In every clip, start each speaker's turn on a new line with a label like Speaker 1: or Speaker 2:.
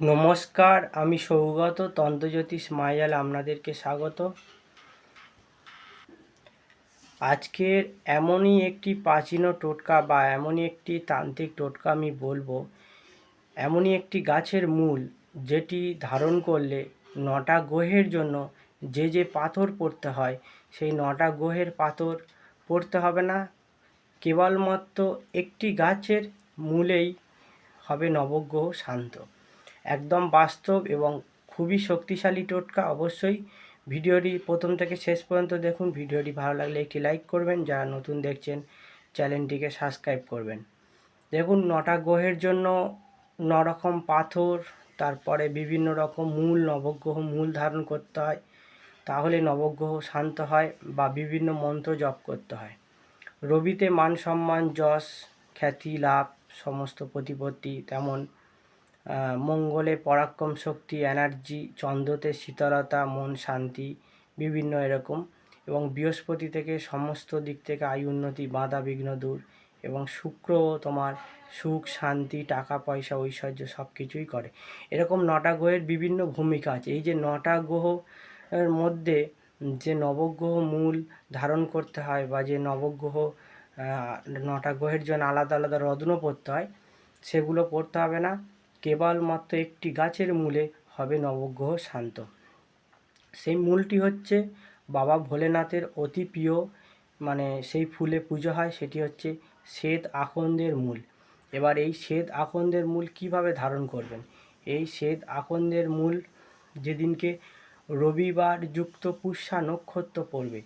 Speaker 1: নমস্কার, আমি সৌগত তন্ত্রজ্যোতিষ মায়াল আপনাদেরকে স্বাগত। আজকের এমনই একটি প্রাচীন টোটকা বা এমনই একটি তান্ত্রিক টোটকা আমি বলব। এমনই একটি গাছের মূল যেটি ধারণ করলে নটা গ্রহের জন্য যে যে পাথর পড়তে হয়, সেই নটা গ্রহের পাথর পড়তে হবে না। কেবলমাত্র একটি গাছের মূলেই হবে নবগ্রহ শান্ত। একদম বাস্তব এবং খুবই শক্তিশালী টোটকা। অবশ্যই ভিডিওটি প্রথম থেকে শেষ পর্যন্ত দেখুন। ভিডিওটি ভালো লাগলে একটি লাইক করবেন। যারা নতুন দেখছেন, চ্যানেলটিকে সাবস্ক্রাইব করবেন। দেখুন, নটা গ্রহের জন্য নরকম পাথর, তারপরে বিভিন্ন রকম মূল নবগ্রহ মূল ধারণ করতে হয়। তাহলে নবগ্রহ শান্ত হয় বা বিভিন্ন মন্ত্র জপ করতে হয়। রবিতে মান সম্মান, যশ, খ্যাতি, লাভ, সমস্ত প্রতিপত্তি তেমন মঙ্গলে পরাক্রম শক্তি এনার্জি চন্দ্রতে শীতলতা, মন শান্তি, বিভিন্ন এরকম। এবং বৃহস্পতি থেকে সমস্ত দিক থেকে আয় উন্নতি, বাধা বিঘ্ন দূর। এবং শুক্র তোমার সুখ, শান্তি, টাকা, পয়সা, ঐশ্বর্য সব কিছুই করে। এরকম নটা গ্রহের বিভিন্ন ভূমিকা আছে। এই যে নটা গ্রহ মধ্যে যে নবগ্রহ মূল ধারণ করতে হয় বা যে নবগ্রহ নটা গ্রহের জন্য আলাদা আলাদা রত্ন পড়তে হয়, সেগুলো পড়তে হবে না। কেবলমাত্র একটি গাছের মূলে হবে নবগ্রহ শান্ত। সেই মূলটি হচ্ছে বাবা ভোলেনাথের অতি প্রিয় মানে সেই ফুলে পুজো হয়, সেটি হচ্ছে শ্বেত আকন্দের মূল। এবার এই শ্বেত আকন্দের মূল কীভাবে ধারণ করবেন? এই শ্বেত আকন্দের মূল যেদিনকে রবিবার যুক্ত পুষ্যা নক্ষত্র পড়বে,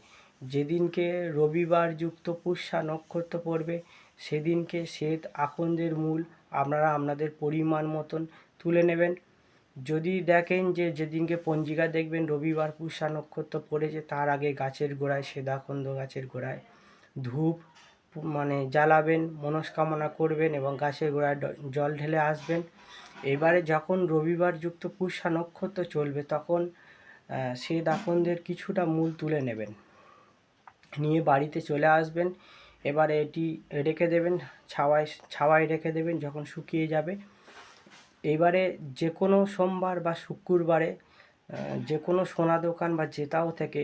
Speaker 1: যেদিনকে রবিবার যুক্ত পুষ্যা নক্ষত্র পড়বে সেদিনকে শ্বেত আকন্দের মূল, আপনারা আপনাদের পরিমাণ মতন তুলে নেবেন। যদি দেখেন যে যেদিনকে পঞ্জিকা দেখবেন, রবিবার পুষ্যা নক্ষত্র পড়েছে, তার আগে গাছের গোড়ায় সেদাকন্দ গাছের গোড়ায় ধূপ মানে জ্বালাবেন, মনস্কামনা করবেন এবং গাছের গোড়ায় জল ঢেলে আসবেন। এবারে যখন রবিবার যুক্ত পুষ্যা নক্ষত্র চলবে, তখন সে দাকন্দের কিছুটা মূল তুলে নেবেন। নিয়ে বাড়িতে চলে আসবেন। এবারে এটি রেখে দেবেন, ছাওয়ায় ছাওয়ায় রেখে দেবেন যখন শুকিয়ে যাবে। এবারে যে কোনো সোমবার বা শুক্রবারে যে কোনো সোনা দোকান বা জেতাও থেকে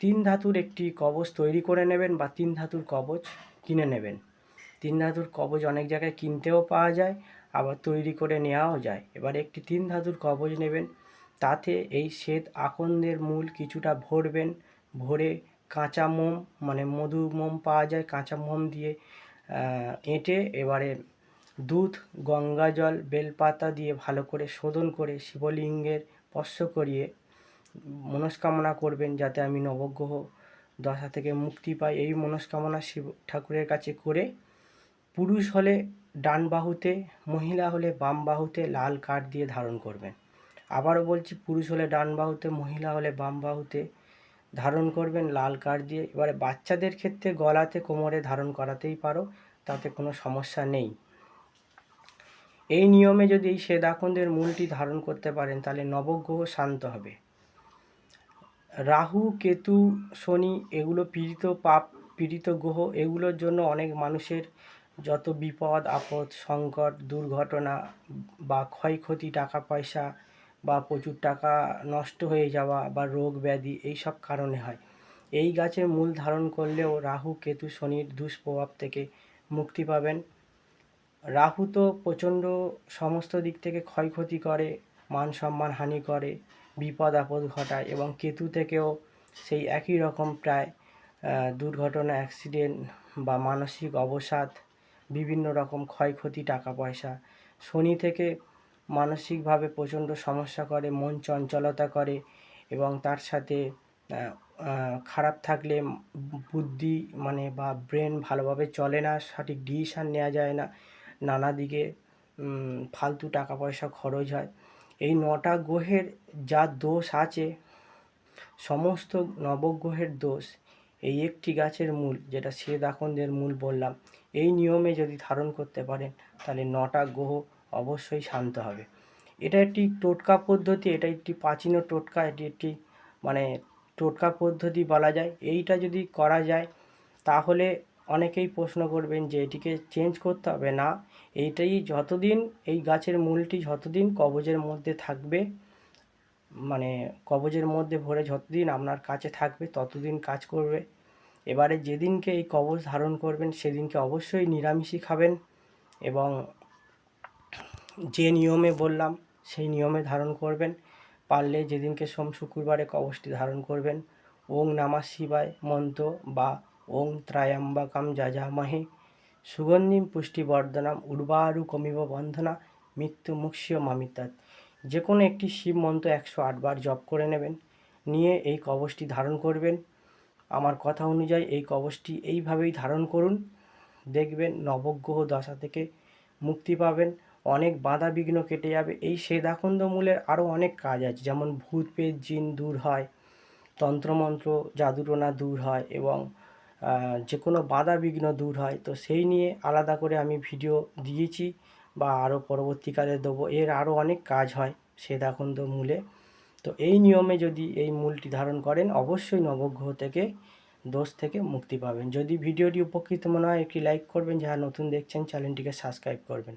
Speaker 1: তিন ধাতুর একটি কবচ তৈরি করে নেবেন বা তিন ধাতুর কবচ কিনে নেবেন। তিন ধাতুর কবচ অনেক জায়গায় কিনতেও পাওয়া যায়, আবার তৈরি করে নেওয়াও যায়। এবার একটি তিন ধাতুর কবচ নেবেন, তাতে এই শ্বেত আকন্দের মূল কিছুটা ভরবেন, ভরে কাঁচা মোম মানে মধু মোম পাওয়া যায় কাঁচা মোম দিয়ে এঁটে এবারে দুধ, গঙ্গা জল, বেলপাতা দিয়ে ভালো করে শোধন করে শিবলিঙ্গের স্পর্শ করিয়ে মনস্কামনা করবেন যাতে আমি নবগ্রহ দশা থেকে মুক্তি পাই। এই মনস্কামনা শিব ঠাকুরের কাছে করে পুরুষ হলে ডান বাহুতে, মহিলা হলে বাম বাহুতে লাল কাঠ দিয়ে ধারণ করবেন। আবারও বলছি, পুরুষ হলে ডান বাহুতে, মহিলা হলে বাম বাহুতে ধারণ করবেন লাল কাঠ দিয়ে। এবারে বাচ্চাদের ক্ষেত্রে গলাতে, কোমরে ধারণ করাতেই পারো, তাতে কোনো সমস্যা নেই। এই নিয়মে যদি এই শ্বেদাখণ্ডের মূলটি ধারণ করতে পারেন, তাহলে নবগ্রহ শান্ত হবে। রাহু, কেতু, শনি এগুলো পীড়িত পাপ, পীড়িত গ্রহ, এগুলোর জন্য অনেক মানুষের যত বিপদ, আপদ, সংকট, দুর্ঘটনা বা ক্ষয়ক্ষতি টাকা পয়সা বা প্রচুর টাকা নষ্ট হয়ে যাওয়া বা রোগ ব্যাধি এই সব কারণে হয়। এই গাছের মূল ধারণ করলেও রাহু, কেতু শনির দুষ্প্রভাব থেকে মুক্তি পাবেন। রাহু তো প্রচণ্ড সমস্ত দিক থেকে ক্ষয়ক্ষতি করে, মান সম্মান হানি করে, বিপদ আপদ ঘটায় এবং কেতু থেকেও সেই একই রকম প্রায় দুর্ঘটনা অ্যাক্সিডেন্ট বা মানসিক অবসাদ, বিভিন্ন রকম ক্ষয়ক্ষতি, টাকা পয়সা। শনি থেকে মানসিকভাবে প্রচণ্ড সমস্যা করে, মন চঞ্চলতা করে এবং তার সাথে খারাপ থাকলে বুদ্ধি মানে বা ব্রেন ভালোভাবে চলে না, সঠিক ডিসিশান নেওয়া যায় না, নানা দিকে ফালতু টাকা পয়সা খরচ হয়। এই নটা গ্রহের যা দোষ আছে, সমস্ত নবগ্রহের দোষ, এই একটি গাছের মূল, যেটা শ্বেতাখণ্ডের মূল বললাম, এই নিয়মে যদি ধারণ করতে পারেন, তাহলে নটা গ্রহ অবশ্যই শান্ত হবে। এটা একটি টোটকা পদ্ধতি, এটা একটি প্রাচীন টোটকা, এটি একটি মানে টোটকা পদ্ধতি বলা যায়। এইটা যদি করা যায়, তাহলে অনেকেই প্রশ্ন করবেন যে এটিকে চেঞ্জ করতে হবে। না, এইটাই যতদিন এই গাছের মূলটি যতদিন কবজের মধ্যে থাকবে মানে কবজের মধ্যে ভরে যতদিন আপনার কাছে থাকবে, ততদিন কাজ করবে। এবারে যেদিনকে এই কবজ ধারণ করবেন, সেদিনকে অবশ্যই নিরামিষই খাবেন এবং যে নিয়মে বললাম, সেই নিয়মে ধারণ করবেন। পারলে যেদিনকে সোম শুক্রবারে কবচটি ধারণ করবেন। ওং নামা শিবায় মন্ত্র বা ওং ত্রায়াম্বাকাম যাজামহে। সুগন্ধিম পুষ্টিবর্ধনাম উর্বারু কমিব বন্ধনা মৃত্যু মুক্ষীয় মামিতাত যে কোনো একটি শিব মন্ত্র একশো আটবার জপ করে নেবেন। নিয়ে এই কবচটি ধারণ করবেন। আমার কথা অনুযায়ী এই কবচটি এইভাবেই ধারণ করুন। দেখবেন নবগ্রহ দশা থেকে মুক্তি পাবেন। অনেক বাধা বিঘ্ন কেটে যাবে। এই সেদাকুন্দ মূলের আরও অনেক কাজ আছে, যেমন ভূত পেট জিন দূর হয়, তন্ত্রমন্ত্র জাদুটোনা দূর হয় এবং যে কোনো বাধা বিঘ্ন দূর হয়। তো সেই নিয়ে আলাদা করে আমি ভিডিও দিয়েছি বা আরও পরবর্তীকালে দেবো। এর আরও অনেক কাজ হয় সেদাকুন্দ মূলে তো এই নিয়মে যদি এই মূলটি ধারণ করেন, অবশ্যই নবগ্রহ থেকে দোষ থেকে মুক্তি পাবেন। যদি ভিডিওটি উপকৃত মনে হয়, একটি লাইক করবেন। যারা নতুন দেখছেন, চ্যানেলটিকে সাবস্ক্রাইব করবেন।